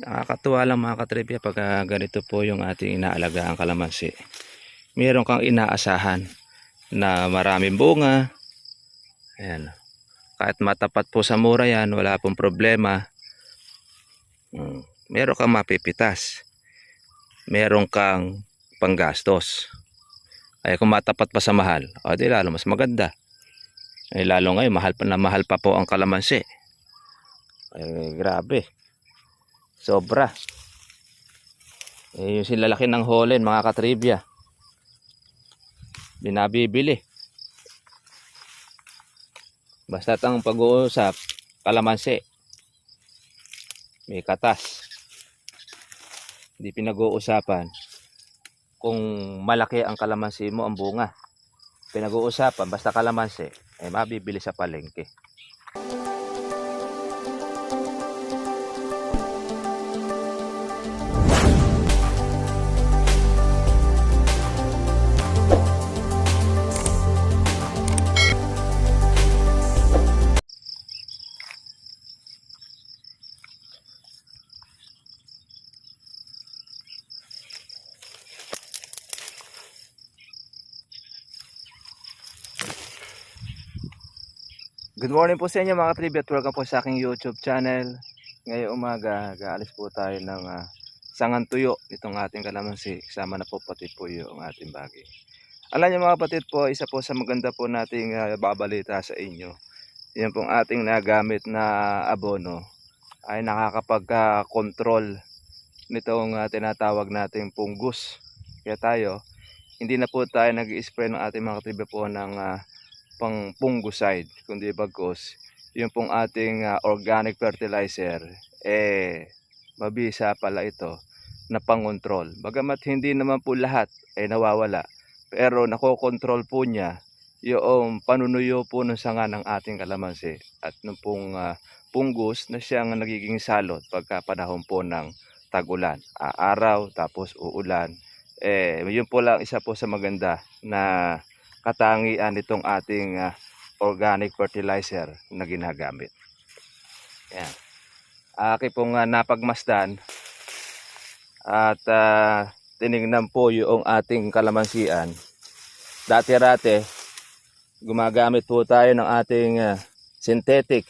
Nakakatuwa lang mga katribya pag ah, ganito po yung ating inaalagaan kalamansi. Meron kang inaasahan na maraming bunga. Ayan. Kahit matapat po sa mura yan, wala pong problema. Mm. Meron kang mapipitas. Meron kang panggastos. Ay kung matapat pa sa mahal, o di lalo mas maganda. Eh lalo ngayon, mahal pa na mahal pa po ang kalamansi. Eh grabe. Sobra. Eh, yung silalaki ng holen, mga katribya. Binabibili. Basta ang pag-uusap, kalamansi. May katas. Hindi pinag-uusapan kung malaki ang kalamansi mo, ang bunga. Pinag-uusapan, basta kalamansi, eh mabibili sa palengke. Good morning po sa inyo mga trivia. Welcome po sa aking YouTube channel. Ngayong umaga, gaalis po tayo ng ah, sangan tuyo itong ating kalamansi. Kasama na po pati po yung ating bagay. Alam niyo mga kapatid po, isa po sa maganda po nating ah, babalita sa inyo. Yan pong ating nagamit na abono ay nakakapag-control nitong ah, tinatawag nating punggus. Kaya tayo, hindi na po tayo nag-spray ng ating mga trivia po ng ah, pang fungicide kundi bagos yung pong ating ah, organic fertilizer eh mabisa pala ito na pangontrol. Bagamat hindi naman po lahat ay nawawala pero nakokontrol po niya yung panunuyo po ng sanga ng ating kalamansi at nung pong ah, punggus na siyang nagiging salot pagka panahon po ng tagulan. Aaraw tapos uulan. Eh yun po lang isa po sa maganda na katangian nitong ating ah, organic fertilizer na ginagamit. Yan. Aki pong ah, napagmasdan at ah, tinignan po yung ating kalamansian. Dati-rate, gumagamit po tayo ng ating ah, synthetic.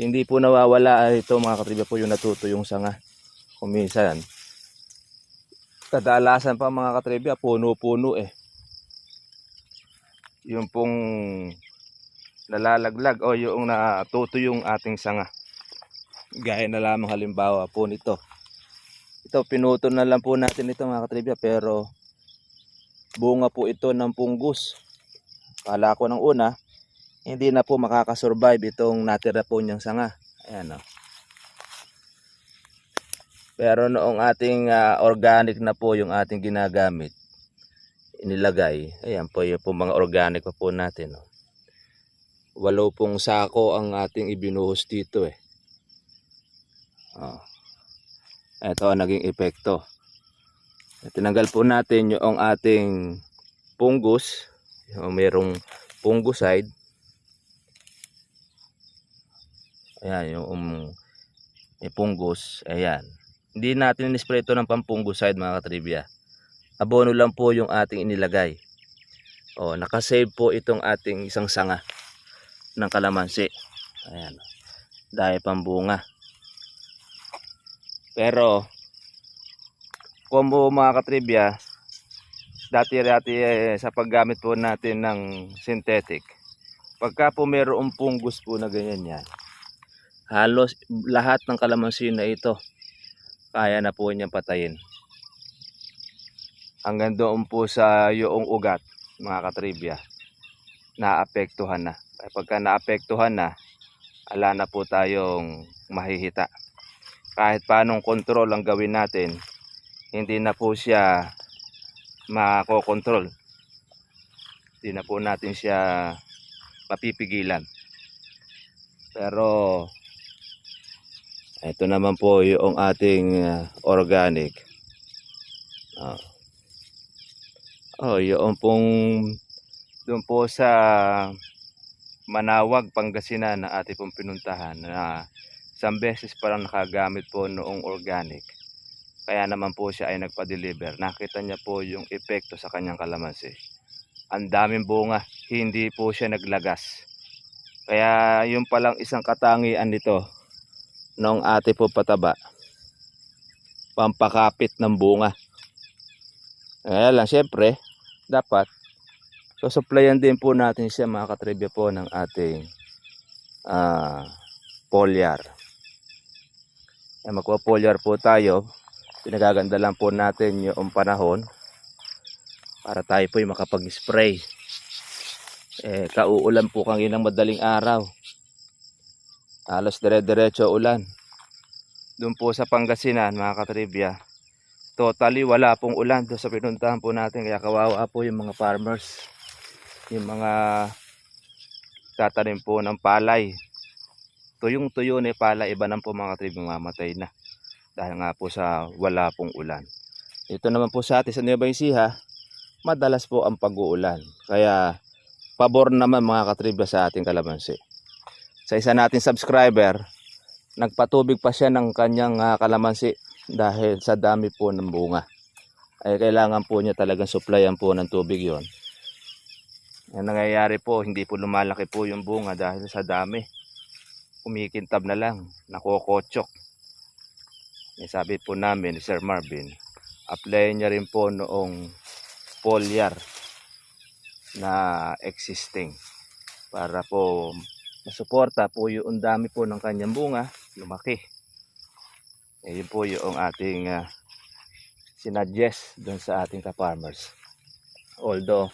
Hindi po nawawala ito mga katribya po yung natuto yung sanga. Kumisan. Kadalasan pa mga katribya, puno-puno eh yung pong nalalaglag o yung natuto yung ating sanga. Gaya na lamang halimbawa po nito. Ito pinuto na lang po natin ito mga katribya pero bunga po ito ng punggus. Kala ko ng una hindi na po makakasurvive itong natira po niyang sanga. Ayan o. Pero noong ating ah, organic na po yung ating ginagamit, inilagay. Ayan po yung po mga organic pa po natin. Oh. Walo pong sako ang ating ibinuhos dito eh. Oh. Ito ang naging epekto. Tinanggal po natin yung ating fungus. Yung merong fungicide. Ayan yung um, may fungus. Ayan. Hindi natin in-spray ito ng pampunguside mga katribya abono lang po yung ating inilagay. O, nakasave po itong ating isang sanga ng kalamansi. Ayan. Dahil pambunga. Pero, kung po mga katribya, dati-dati eh, sa paggamit po natin ng synthetic, pagka po mayroong fungus po na ganyan yan, halos lahat ng kalamansi na ito, kaya na po niyang patayin hanggang doon po sa yung ugat mga katribya naapektuhan na. Pagka naapektuhan na ala na po tayong mahihita. Kahit paanong control ang gawin natin hindi na po siya makokontrol. Hindi na po natin siya mapipigilan. Pero ito naman po yung ating uh, organic. Oh. Oh, yung pong doon po sa Manawag, Pangasinan na ating pong pinuntahan na Isang beses pa nakagamit po noong organic. Kaya naman po siya ay nagpa-deliver. Nakita niya po yung epekto sa kanyang kalamansi. Ang daming bunga, hindi po siya naglagas. Kaya yung palang isang katangian nito noong ate po pataba. Pampakapit ng bunga. Kaya lang, syempre, dapat susuplayan din po natin siya mga katribya po ng ating ah foliar. Kaya magpa-foliar po tayo. Pinagaganda lang po natin yung panahon para tayo po makapag-spray. Eh, kauulan po kanginang madaling araw. Halos dire-diretso ulan. Doon po sa Pangasinan, mga katribya, totally wala pong ulan doon sa pinuntahan po natin. Kaya kawawa po yung mga farmers. Yung mga tatanim po ng palay. Tuyong tuyo ni palay, iba na po mga katribya mamatay na. Dahil nga po sa wala pong ulan. Ito naman po sa atin sa Nueva Ecija, madalas po ang pag-uulan. Kaya pabor naman mga katribya sa ating kalamansi. Sa isa nating subscriber, nagpatubig pa siya ng kanyang ah, kalamansi dahil sa dami po ng bunga. Ay kailangan po niya talagang supplyan po ng tubig yon. Ang nangyayari po, hindi po lumalaki po yung bunga dahil sa dami. Kumikintab na lang, nakokotsok. Eh, sabi po namin Sir Marvin, apply niya rin po noong foliar na existing para po masuporta po yung dami po ng kanyang bunga lumaki eh, yun po yung ating uh, sinadjust doon sa ating ka-farmers. Although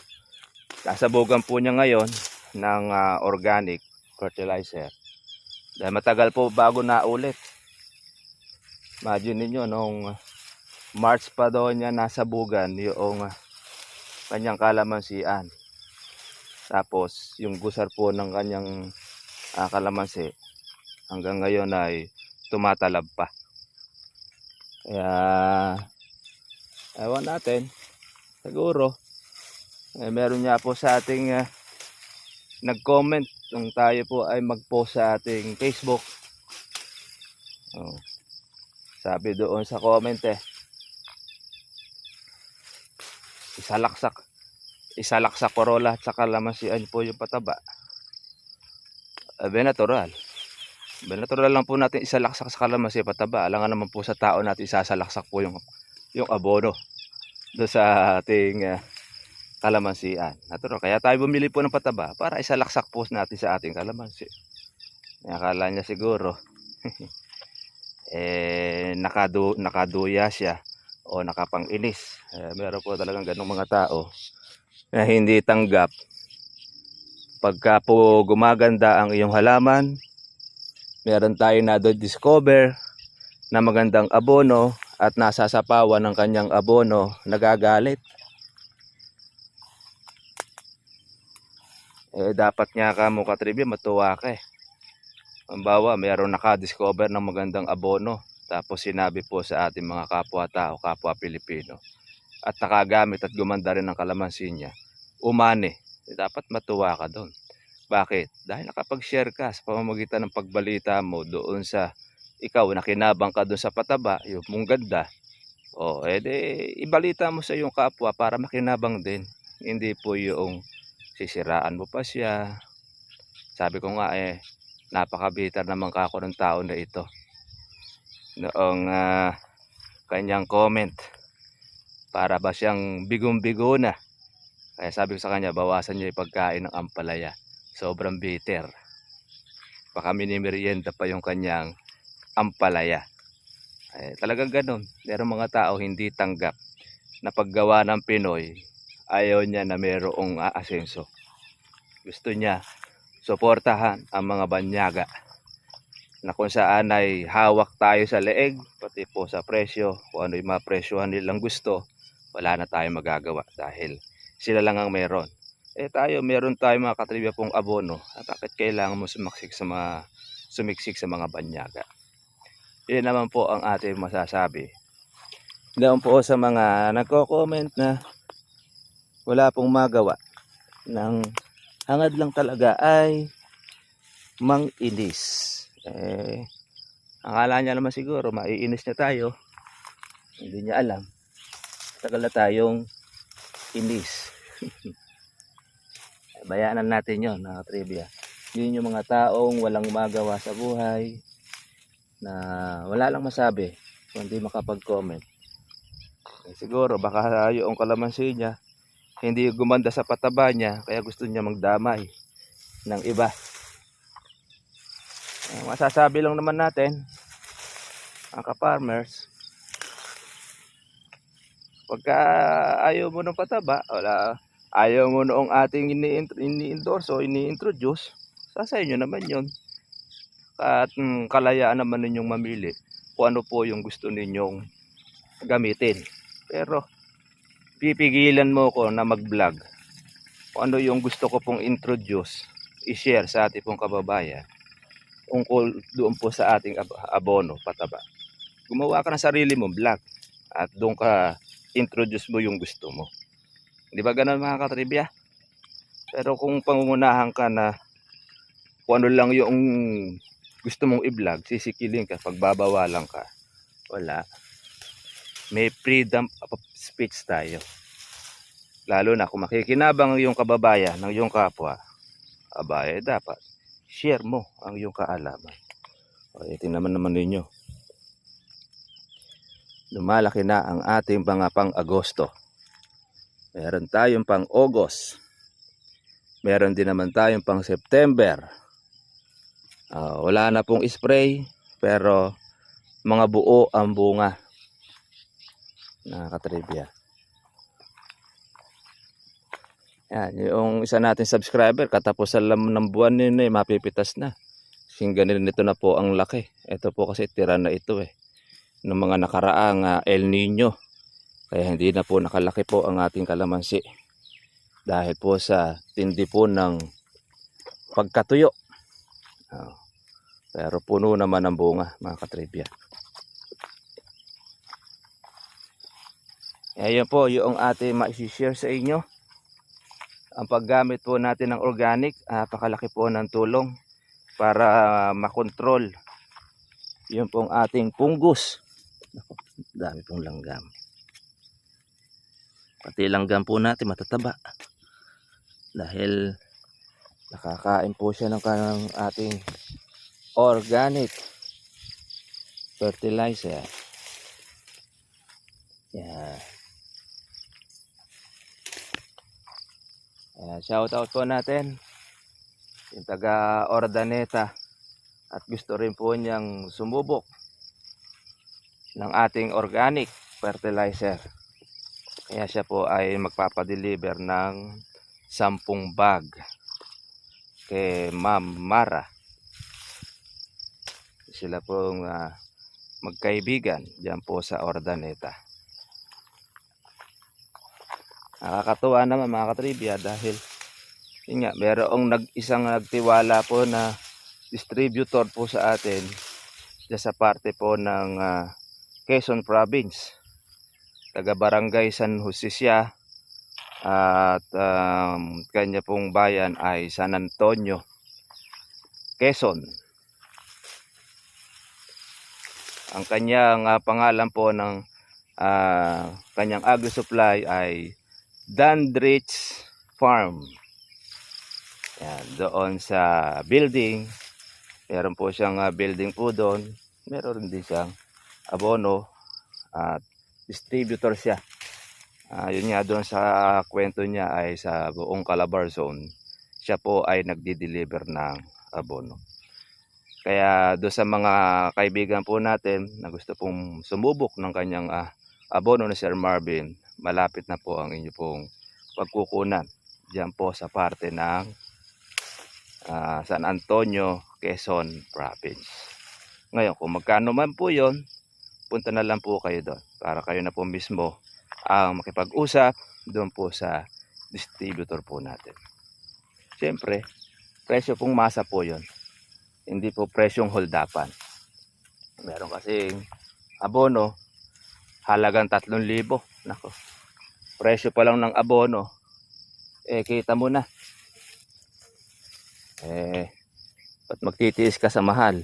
sasabugan po niya ngayon ng ah, organic fertilizer. Dahil matagal po bago na ulit. Imagine ninyo nung March pa daw niya nasabugan yung ah, kanyang kalamansian. Tapos yung gusar po ng kanyang ah, kalamansi hanggang ngayon ay tumatalab pa. Kaya ewan natin siguro eh, meron niya po sa ating ah, nag-comment kung tayo po ay mag-post sa ating Facebook. Oh. Sabi doon sa comment eh isalaksak isalaksak Corolla at saka lamansian po yung pataba. Abe natural. Natural lang po natin isalaksak sa kalamansi pataba. Alangan naman po sa tao natin isasalaksak po yung yung abono do sa ating uh, kalamansian. Natural. Kaya tayo bumili po ng pataba para isalaksak po natin sa ating kalamansi. Kaya akala niya siguro eh nakadu nakaduya siya o nakapang-inis. Eh, meron po talagang ganong mga tao na hindi tanggap pagka po gumaganda ang iyong halaman meron tayo na discover na magandang abono at nasasapawan ng kanyang abono nagagalit eh dapat nga ka mo katribi matuwa ka eh Halimbawa, meron nakadiscover ng magandang abono tapos sinabi po sa ating mga kapwa-tao, kapwa Pilipino at nakagamit at gumanda rin ng kalamansi niya, umani. Eh, dapat matuwa ka doon. Bakit? Dahil nakapag-share ka sa pamamagitan ng pagbalita mo doon sa ikaw, nakinabang ka doon sa pataba, yung mong ganda. O, edi, ibalita mo sa iyong kapwa para makinabang din. Hindi po yung sisiraan mo pa siya. Sabi ko nga eh, napakabitar naman kako ng tao na ito. Noong ah, kanyang comment para ba siyang bigong-bigo na. Kaya sabi ko sa kanya, bawasan niyo yung pagkain ng ampalaya. Sobrang bitter. Baka minimerienda pa yung kanyang ampalaya. Eh, talagang ganun. Meron mga tao hindi tanggap na paggawa ng Pinoy, ayaw niya na mayroong aasenso. Gusto niya suportahan ang mga banyaga na kung saan ay hawak tayo sa leeg, pati po sa presyo, kung ano yung mga presyohan nilang gusto, wala na tayong magagawa dahil sila lang ang meron. Eh tayo, meron tayo mga katribya pong abono. Ah, bakit kailangan mo sumaksik sa mga, sumiksik sa mga banyaga? Yun naman po ang ating masasabi. Doon po sa mga nagko-comment na wala pong magawa ng hangad lang talaga ay mang-inis. Eh, Akala niya naman siguro, maiinis niya tayo. Hindi niya alam. Tagal na tayong inis. Bayanan natin yon na trivia. Yun yung mga taong walang magawa sa buhay na wala lang masabi kundi makapag-comment. Eh, siguro baka yung kalamansi niya hindi gumanda sa pataba niya kaya gusto niya magdamay ng iba. Eh, masasabi lang naman natin ang ka-farmers pagka ayaw mo ng pataba wala ayaw mo noong ating ini- ini-endorse o ini-introduce sa inyo naman yon at mm, kalayaan naman ninyong mamili kung ano po yung gusto ninyong gamitin. Pero pipigilan mo ko na mag-vlog. Kung ano yung gusto ko pong introduce i-share sa ating pong kababayan ungkol doon po sa ating ab- abono pataba. Gumawa ka ng sarili mong vlog at doon ka introduce mo yung gusto mo di ba ganun mga katribya? Pero kung pangungunahan ka na kung ano lang yung gusto mong i-vlog sisikilin ka pagbabawalan ka wala. May freedom of speech tayo. Lalo na kung makikinabang ang iyong kababayan ng iyong kapwa aba eh dapat share mo ang iyong kaalaman. O ito naman naman ninyo. Lumalaki na ang ating mga pang-Agosto meron tayong pang-August meron din naman tayong pang-September Ah, wala na pong spray pero mga buo ang bunga. Nakakatribya yan yung isa natin subscriber katapusan lang ng buwan nito eh mapipitas na. Kasing ganito na po ang laki. Ito po kasi tira na ito eh ng mga nakaraang ah, El Nino kaya hindi na po nakalaki po ang ating kalamansi dahil po sa tindi po ng pagkatuyo Oh. Pero puno naman ang bunga, mga katribya. Ayan po yung ating ma-share sa inyo. Ang paggamit po natin ng organic, napakalaki po ng tulong para makontrol yung pong ating punggus. Naku, dami pong langgam. Pati langgam po natin matataba. Dahil nakakain po siya ng kanang ating organic fertilizer. Yan. Ayan, shout out po natin yung taga Ordaneta at gusto rin po niyang sumubok ng ating organic fertilizer. Kaya siya po ay magpapadeliver ng 10 bag kay Ma'am Mara. Sila pong ah, magkaibigan diyan po sa Ordaneta. Nakakatuwa naman mga katribya dahil yun nga, merong nag, isang nagtiwala po na distributor po sa atin dyan sa parte po ng ah, Quezon Province. Taga Barangay San Jose siya at um, kanya pong bayan ay San Antonio, Quezon. Ang kanyang ah, pangalan po ng ah, kanyang agri supply ay Dandridge Farm. Yan, doon sa building. Meron po siyang ah, building po doon. Meron din siyang abono at distributor siya. Ah, yun nga doon sa kwento niya ay sa buong Calabar Zone. Siya po ay nagdi-deliver ng abono. Kaya doon sa mga kaibigan po natin na gusto pong sumubok ng kanyang ah, abono na Sir Marvin, malapit na po ang inyo pong pagkukunan diyan po sa parte ng ah, San Antonio, Quezon Province. Ngayon, kung magkano man po yon, punta na lang po kayo doon para kayo na po mismo ang makipag-usap doon po sa distributor po natin. Siyempre, presyo pong masa po yon. Hindi po presyong holdapan. Meron kasing abono, halagang 3,000. Nako, presyo pa lang ng abono, eh kita mo na. Eh, ba't magtitiis ka sa mahal?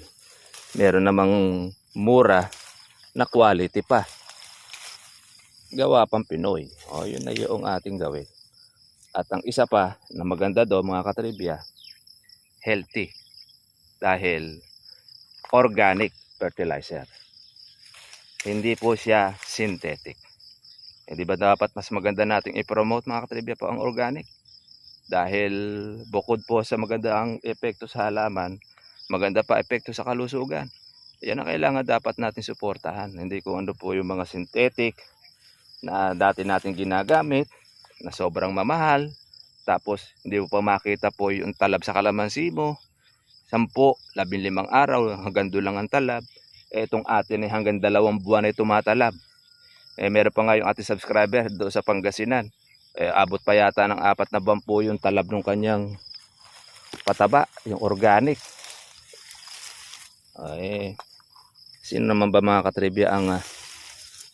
meron namang mura na quality pa. Gawa pang Pinoy. O, yun na yung ating gawin. At ang isa pa na maganda do mga katribya, healthy. Dahil organic fertilizer. Hindi po siya synthetic. Eh, di ba dapat mas maganda nating i-promote mga katribya po ang organic? Dahil bukod po sa magandang epekto sa halaman, maganda pa epekto sa kalusugan. Yan ang kailangan dapat natin suportahan. Hindi kung ano po yung mga synthetic na dati natin ginagamit na sobrang mamahal. Tapos hindi mo pa makita po yung talab sa kalamansi mo. 10, 15 araw hanggang doon lang ang talab. Eh, itong atin ay hanggang dalawang buwan ay tumatalab. Eh, meron pa nga yung ating subscriber doon sa Pangasinan. Eh, abot pa yata ng apat na buwan po yung talab ng kanyang pataba, yung organic. Ay, sino naman ba mga katribya ang ah,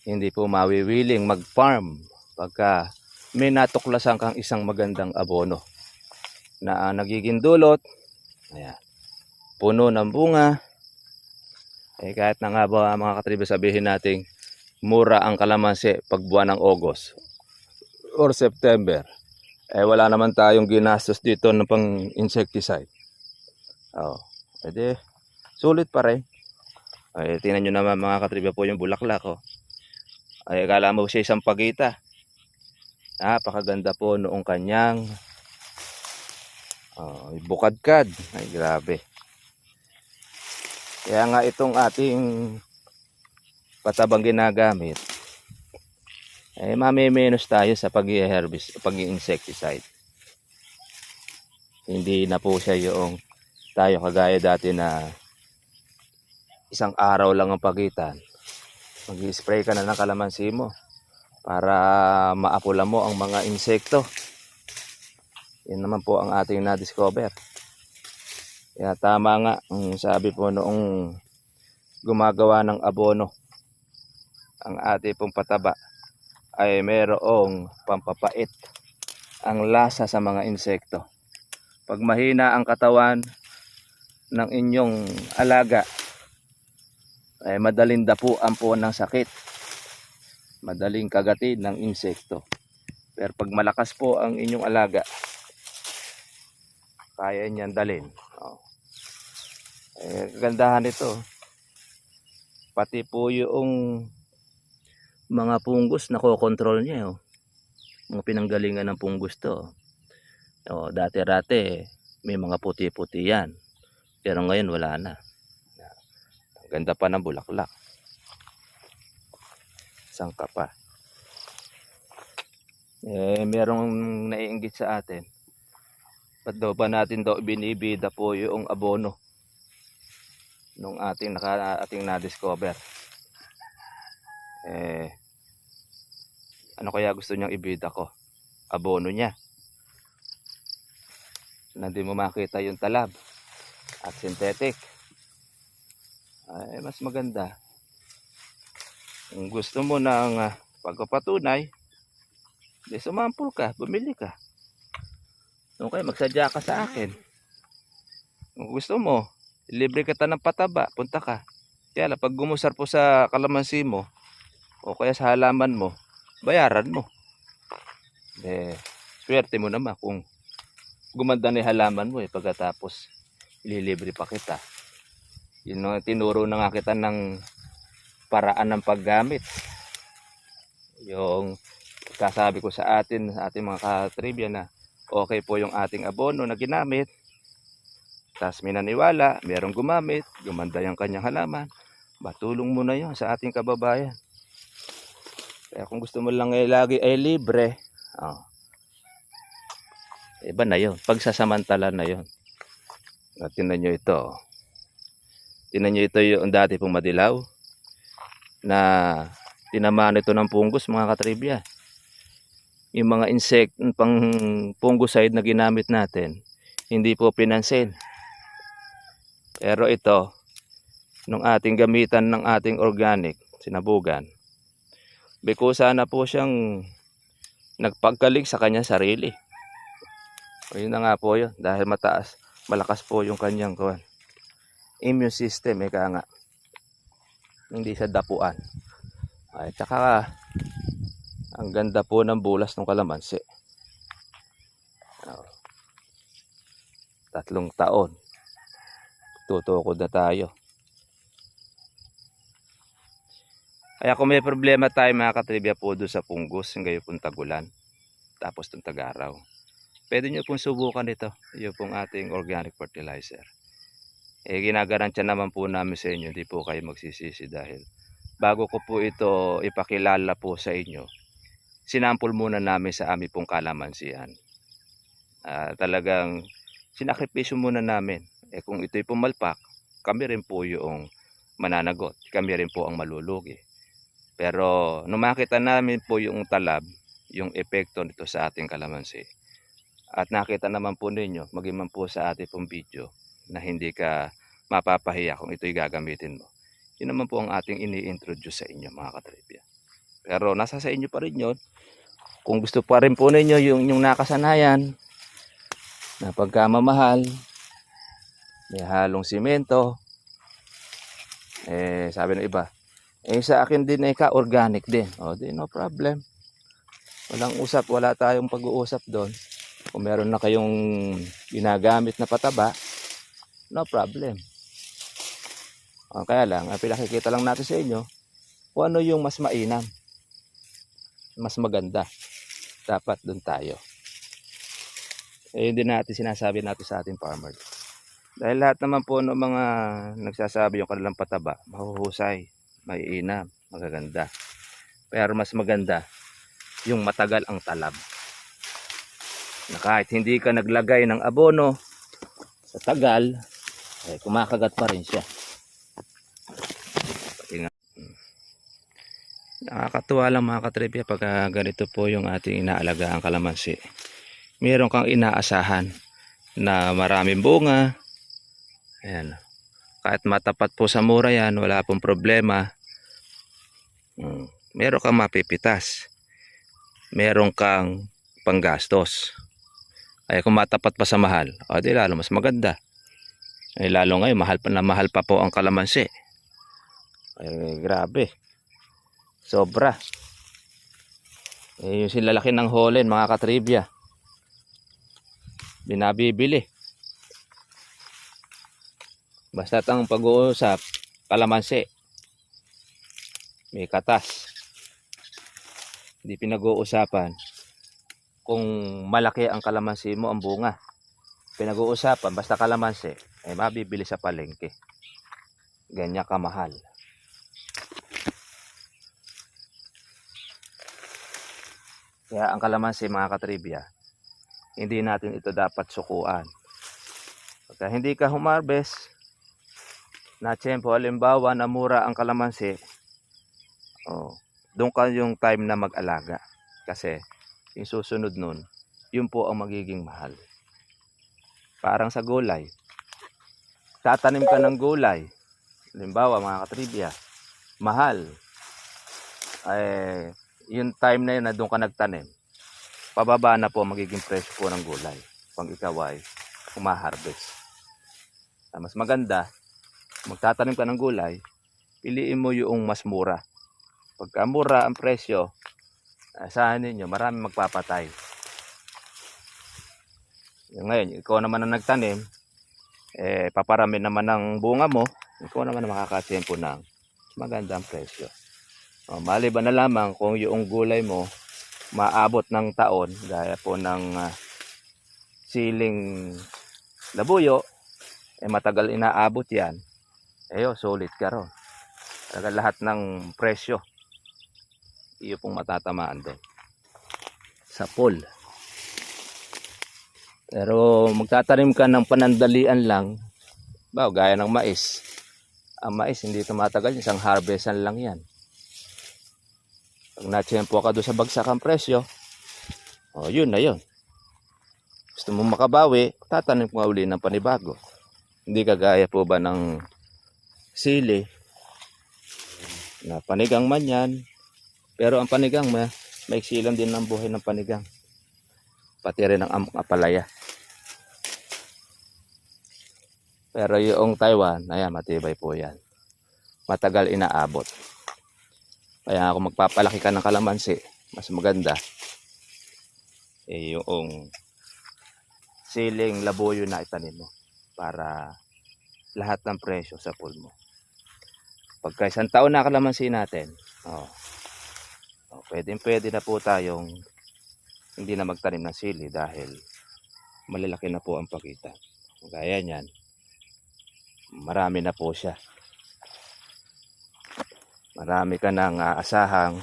hindi po mawiwiling mag-farm pagka may natuklasan kang isang magandang abono na ah, nagiging dulot. Ayan. Puno ng bunga. Eh kahit na nga ba mga katribya sabihin nating mura ang kalamansi pag buwan ng August or September. Eh wala naman tayong ginastos dito ng pang insecticide. Oh, edi sulit pa rin. Ay, tingnan nyo naman mga katribya po yung bulaklak oh. Ay, akala mo siya isang pagita. Napakaganda po noong kanyang oh, bukadkad. Ay, grabe. Kaya nga itong ating patabang ginagamit, eh, mamiminos tayo sa pag-herbis, pag-insecticide. Hindi na po siya yung tayo kagaya dati na isang araw lang ang pagitan. Mag-spray ka na ng kalamansi mo para maapula mo ang mga insekto. Yan naman po ang ating na-discover. Kaya tama nga, ang sabi po noong gumagawa ng abono, ang ating pong pataba ay mayroong pampapait ang lasa sa mga insekto. Pag mahina ang katawan ng inyong alaga, ay madaling dapuan po ng sakit. Madaling kagatin ng insekto. Pero pag malakas po ang inyong alaga, kaya niyan dalin. Oh. Eh, kagandahan nito. Pati po yung mga punggos na kokontrol niya. Oh. Mga pinanggalingan ng punggos to. Oh, dati-rate may mga puti-puti yan. Pero ngayon wala na. Ganda pa ng bulaklak. Sangka pa. Eh, merong naiinggit sa atin. Ba't daw ba natin daw binibida po yung abono nung ating naka, ating na-discover. Eh, ano kaya gusto niyang ibida ko? Abono niya. Na mo makita yung talab at synthetic. Ay, mas maganda. Kung gusto mo ng uh, pagpapatunay, di sumampul ka, bumili ka. Okay, magsadya ka sa akin. Kung gusto mo, libre kita ng pataba, punta ka. Kaya lang, pag gumusar po sa kalamansi mo, o kaya sa halaman mo, bayaran mo. Eh, swerte mo naman kung gumanda na halaman mo eh, pagkatapos ililibre pa kita. Yun ang tinuro na nga kita ng paraan ng paggamit. Yung kasabi ko sa atin, sa ating mga katribya na okay po yung ating abono na ginamit. Tapos may naniwala, merong gumamit, gumanda yung kanyang halaman. Batulong mo na yun sa ating kababayan. Kaya kung gusto mo lang ay lagi ay libre, oh, iba na yun. Pagsasamantala na yun. At tinan nyo ito. oh. Tinan nyo ito yung dati pong madilaw na tinamaan ito ng punggos mga katribya. Yung mga insect, pang fungicide na ginamit natin, hindi po pinansin. Pero ito, nung ating gamitan ng ating organic, sinabugan, bikusa na po siyang nagpagkalig sa kanya sarili. O yun na nga po yun, dahil mataas, malakas po yung kanyang kuwan. Immune system, eka nga. Hindi sa dapuan. Ay, tsaka ang ganda po ng bulas ng kalamansi. Oh. Tatlong taon. Tutukod na tayo. Kaya kung may problema tayo mga katribya po doon sa punggos, yung gayo pong tagulan, tapos itong tagaraw. Pwede nyo pong subukan ito, yung pong ating organic fertilizer. Eh, ginagarantiya naman po namin sa inyo, hindi po kayo magsisisi dahil bago ko po ito ipakilala po sa inyo, sinampol muna namin sa aming pong kalamansian. Ah, talagang sinakripisyo muna namin. Eh kung ito'y pumalpak, kami rin po yung mananagot. Kami rin po ang malulugi. Pero nung makita namin po yung talab, yung epekto nito sa ating kalamansi. At nakita naman po ninyo, maging man po sa ating pong video, na hindi ka mapapahiya kung ito'y gagamitin mo. Yun naman po ang ating ini-introduce sa inyo mga katribya. Pero nasa sa inyo pa rin yun. Kung gusto pa rin po ninyo yung, yung nakasanayan, na pagkamamahal, may halong simento, eh sabi ng iba, eh sa akin din ay ka-organic din. O di no problem. Walang usap, wala tayong pag-uusap doon. Kung meron na kayong ginagamit na pataba, no problem. O, kaya lang, ang pinakikita lang natin sa inyo, kung ano yung mas mainam, mas maganda. Dapat doon tayo. Eh, hindi natin sinasabi natin sa ating farmer. Dahil lahat naman po ng mga nagsasabi yung kanilang pataba, mahuhusay, maiinam, magaganda. Pero mas maganda, yung matagal ang talab. Na kahit hindi ka naglagay ng abono sa tagal, eh, kumakagat pa rin siya. Pati nga, mm. Nakakatuwa lang mga katribya pag ah, ganito po yung ating inaalagaan kalamansi. Meron kang inaasahan na maraming bunga. Ayan. Kahit matapat po sa mura yan, wala pong problema. Mm. Meron kang mapipitas. Meron kang panggastos. Ay kung matapat pa sa mahal, o di lalo mas maganda. Ay lalo ngayon, mahal pa na mahal pa po ang kalamansi. Ay grabe. Sobra. Eh yung silalaki ng holen, mga katribya. Binabibili. Basta ang pag-uusap, kalamansi. May katas. Hindi pinag-uusapan kung malaki ang kalamansi mo, ang bunga. Pinag-uusapan, basta kalamansi, ay mabibili sa palengke. Ganyan kamahal. Kaya ang kalamansi mga katribya, hindi natin ito dapat sukuan. Pagka hindi ka humarbest, na tiyempo, halimbawa na mura ang kalamansi, oh, doon ka yung time na mag-alaga. Kasi yung susunod nun, yun po ang magiging mahal. Parang sa gulay. Tatanim ka ng gulay. Halimbawa mga katribya, mahal. Eh, yung time na yun na doon ka nagtanim, pababa na po magiging presyo po ng gulay pag ikaw ay umaharvest. Ah, Mas maganda, magtatanim ka ng gulay, piliin mo yung mas mura. Pagka mura ang presyo, asahan ninyo, marami magpapatay. Ngayon, ikaw naman ang nagtanim, eh, paparami naman ng bunga mo, ikaw naman ang makakatempo ng magandang presyo. O, maliban na lamang kung yung gulay mo maabot ng taon, gaya po ng ah, siling labuyo, eh matagal inaabot yan, eh oh, solid ka ron. Talaga lahat ng presyo, iyo pong matatamaan doon. Sa pool. Pero magtatanim ka ng panandalian lang, ba, gaya ng mais. Ang mais, hindi tumatagal, isang harvestan lang yan. Pag natsempo ka doon sa bagsakang presyo, o yun na yun. Gusto mo makabawi, tatanim nga uli ng panibago. Hindi kagaya po ba ng sili, na panigang man yan. Pero ang panigang, may, maiksi lang din ang buhay ng panigang. Pati rin ang apalaya. Pero yung Taiwan, ayan, matibay po yan. matagal inaabot. Kaya kung magpapalaki ka ng kalamansi, mas maganda eh yung siling labuyo na itanim mo para lahat ng presyo sa pool mo. Pagka isang taon na kalamansi natin, oh, oh, pwede, pwede na po tayong hindi na magtanim ng sili dahil malalaki na po ang pagitan. Gaya niyan, marami na po siya. Marami ka nang aasahang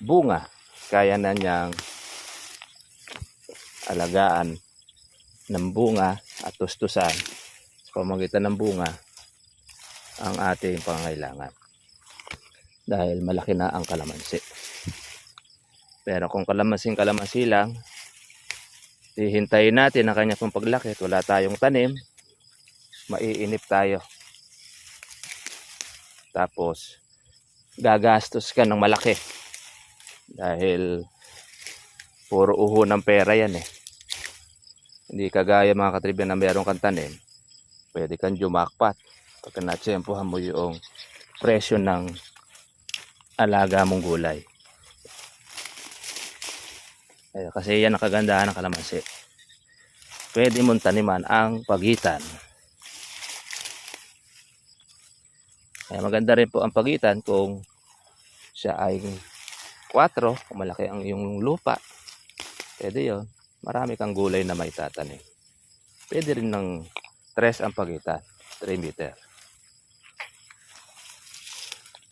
bunga. Kaya na niyang alagaan ng bunga at tustusan sa pamagitan ng bunga ang ating pangailangan dahil malaki na ang kalamansi. Pero kung kalamansing kalamansi lang hihintayin natin ang kanya pong paglaki at wala tayong tanim maiinip tayo tapos gagastos ka ng malaki dahil puro uho ng pera yan eh hindi kagaya mga katribyan na meron kang tanim, pwede kang jumakpat pagka natsempohan mo yung presyo ng alaga mong gulay. Eh, kasi yan ang kagandahan ng kalamansi. Pwede mong taniman ang pagitan. Kaya maganda rin po ang pagitan kung siya ay 4, kung malaki ang iyong lupa. Pwede yon marami kang gulay na may tatanim. Pwede rin ng 3 ang pagitan, 3 meter.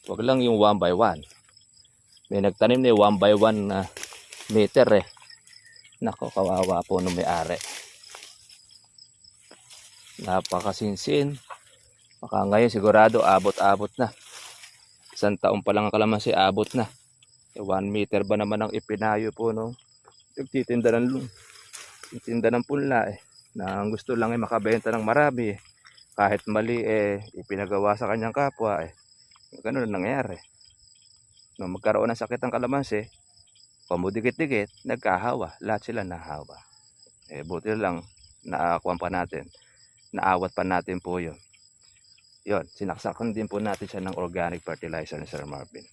Huwag lang yung 1 by 1. May nagtanim na 1 by 1 na meter eh. Nako, kawawa po nung may-ari. Napakasinsin. Baka ngayon sigurado abot-abot na. Isang taon pa lang ang kalamansi, abot na. 1 meter ba naman ang ipinayo po no? nagtitinda ng lung tinda ng punla eh na ang gusto lang ay makabenta ng marami eh. kahit mali eh ipinagawa sa kanyang kapwa eh ganun ang nangyari no magkaroon ng sakit ang kalamansi pamudikit-dikit nagkahawa lahat sila nahawa eh buti lang naakuan pa natin naawat pa natin po yun yun sinaksakan din po natin siya ng organic fertilizer ni Sir Marvin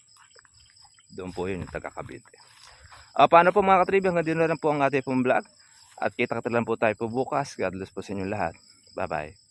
doon po yun yung taga-Cavite Ah, paano po mga katribi, hanggang dito na lang po ang ating pong vlog. At kita-kita lang po tayo po bukas. God bless po sa inyo lahat. Bye-bye.